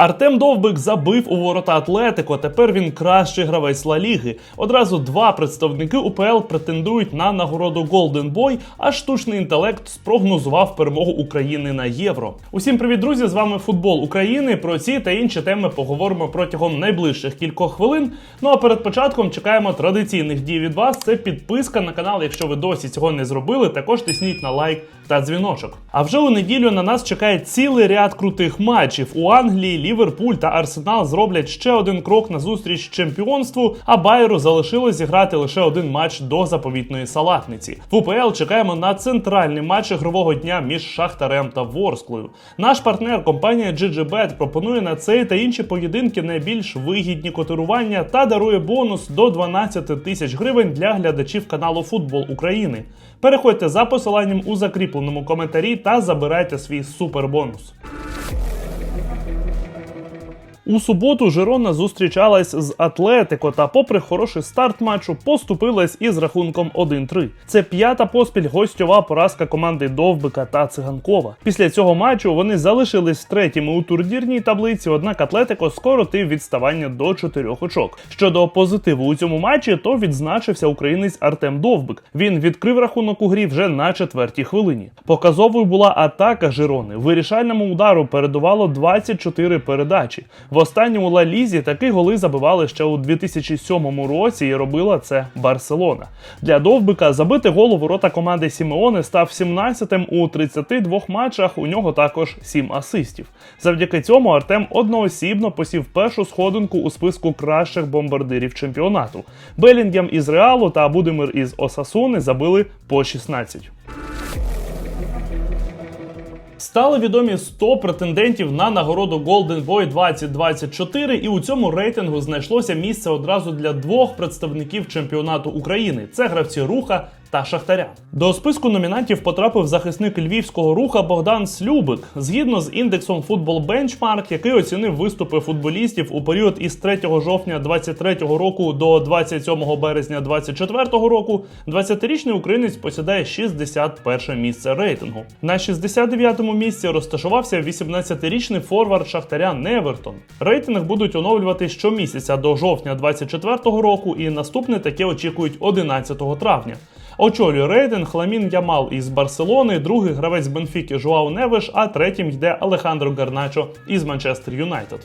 Артем Довбик забив у ворота Атлетико. Тепер він кращий гравець Ла Ліги. Одразу два представники УПЛ претендують на нагороду Golden Boy, а штучний інтелект спрогнозував перемогу України на євро. Усім привіт, друзі! З вами футбол України. Про ці та інші теми поговоримо протягом найближчих кількох хвилин. Ну а перед початком чекаємо традиційних дій від вас. Це підписка на канал. Якщо ви досі цього не зробили, також тисніть на лайк та дзвіночок. А вже у неділю на нас чекає цілий ряд крутих матчів у Англії. Ліверпуль та Арсенал зроблять ще один крок на зустріч чемпіонству. А Байеру залишилось зіграти лише один матч до заповітної салатниці. В УПЛ чекаємо на центральний матч ігрового дня між Шахтарем та Ворсклою. Наш партнер компанія GGBet пропонує на цей та інші поєдинки найбільш вигідні котирування та дарує бонус до 12 тисяч гривень для глядачів каналу Футбол України. Переходьте за посиланням у закріпленому коментарі та забирайте свій супербонус. У суботу Жирона зустрічалась з Атлетико та, попри хороший старт матчу, поступилась із рахунком 1-3. Це п'ята поспіль гостьова поразка команди Довбика та Циганкова. Після цього матчу вони залишились третіми у турнірній таблиці, однак Атлетико скоротив відставання до 4 очок. Щодо позитиву у цьому матчі, то відзначився українець Артем Довбик. Він відкрив рахунок у грі вже на четвертій хвилині. Показовою була атака Жирони. Вирішальному удару передувало 24 передачі. Останньому Ла Лізі такі голи забивали ще у 2007 році і робила це Барселона. Для Довбика забити гол у ворота команди Сімеони став 17-тим у 32 матчах. У нього також 7 асистів. Завдяки цьому Артем одноосібно посів першу сходинку у списку кращих бомбардирів чемпіонату. Белінгем із Реалу та Будимир із Осасуни забили по 16. Стали відомі 100 претендентів на нагороду Golden Boy 2024, і у цьому рейтингу знайшлося місце одразу для двох представників чемпіонату України: це гравці руха та Шахтаря. До списку номінантів потрапив захисник львівського руха Богдан Слюбик. Згідно з індексом Football Benchmark, який оцінив виступи футболістів у період із 3 жовтня 23 року до 27 березня 24 року, 20-річний українець посідає 61 місце рейтингу. На 69-му місці розташувався 18-річний форвард Шахтаря Невертон. Рейтинг будуть оновлювати щомісяця до жовтня 24 року, і наступне таке очікують 11 травня. Очолює рейтинг Ламін Ямал із Барселони, другий гравець Бенфіки Жуау Невиш, а третім йде Алехандро Гарначо із Манчестер Юнайтед.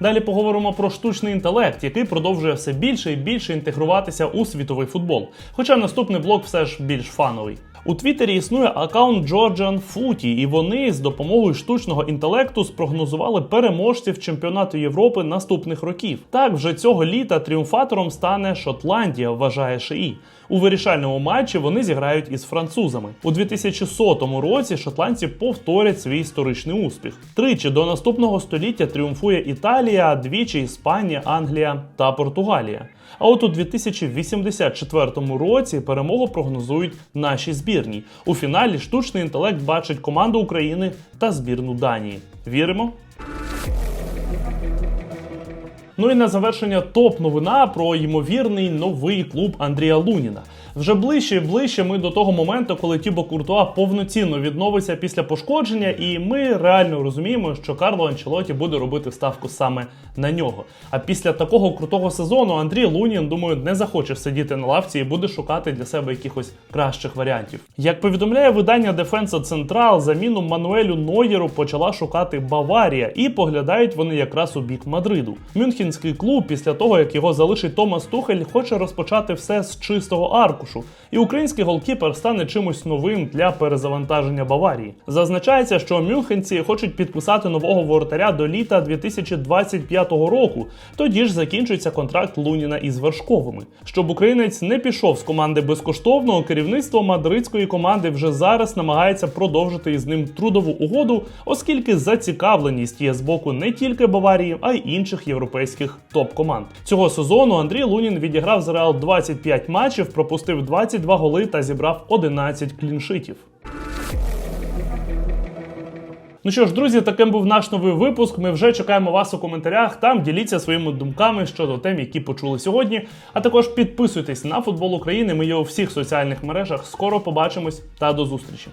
Далі поговоримо про штучний інтелект, який продовжує все більше і більше інтегруватися у світовий футбол. Хоча наступний блок все ж більш фановий. У Твіттері існує аккаунт Georgian Footy, і вони з допомогою штучного інтелекту спрогнозували переможців чемпіонату Європи наступних років. Так, вже цього літа тріумфатором стане Шотландія, вважає ШИІ. У вирішальному матчі вони зіграють із французами. У 2100 році шотландці повторять свій історичний успіх. Тричі до наступного століття тріумфує Італія, двічі Іспанія, Англія та Португалія. А от у 2084 році перемогу прогнозують наші збірні. У фіналі штучний інтелект бачить команду України та збірну Данії. Віримо? Ну і на завершення топ-новина про ймовірний новий клуб Андрія Луніна. Вже ближче і ближче ми до того моменту, коли Тібо Куртуа повноцінно відновиться після пошкодження, і ми реально розуміємо, що Карло Анчелоті буде робити ставку саме на нього. А після такого крутого сезону Андрій Лунін, думаю, не захоче сидіти на лавці і буде шукати для себе якихось кращих варіантів. Як повідомляє видання Дефенса Централ, заміну Мануелю Нойєру почала шукати Баварія, і поглядають вони якраз у бік Мадриду. Мюнхенський клуб, після того як його залишить Томас Тухель, хоче розпочати все з чистого аркушу, і український голкіпер стане чимось новим для перезавантаження Баварії. Зазначається, що мюнхенці хочуть підписати нового воротаря до літа 2025 року. Тоді ж закінчується контракт Луніна із Вершковими. Щоб українець не пішов з команди безкоштовно, керівництво мадридської команди вже зараз намагається продовжити із ним трудову угоду, оскільки зацікавленість є з боку не тільки Баварії, а й інших європейських топ-команд. Цього сезону Андрій Лунін відіграв за Реал 25 матчів, пропустив 22 голи та зібрав 11 кліншитів. Ну що ж, друзі, таким був наш новий випуск. Ми вже чекаємо вас у коментарях. Там діліться своїми думками щодо тем, які почули сьогодні. А також підписуйтесь на футбол України. Ми є у всіх соціальних мережах. Скоро побачимось та до зустрічі.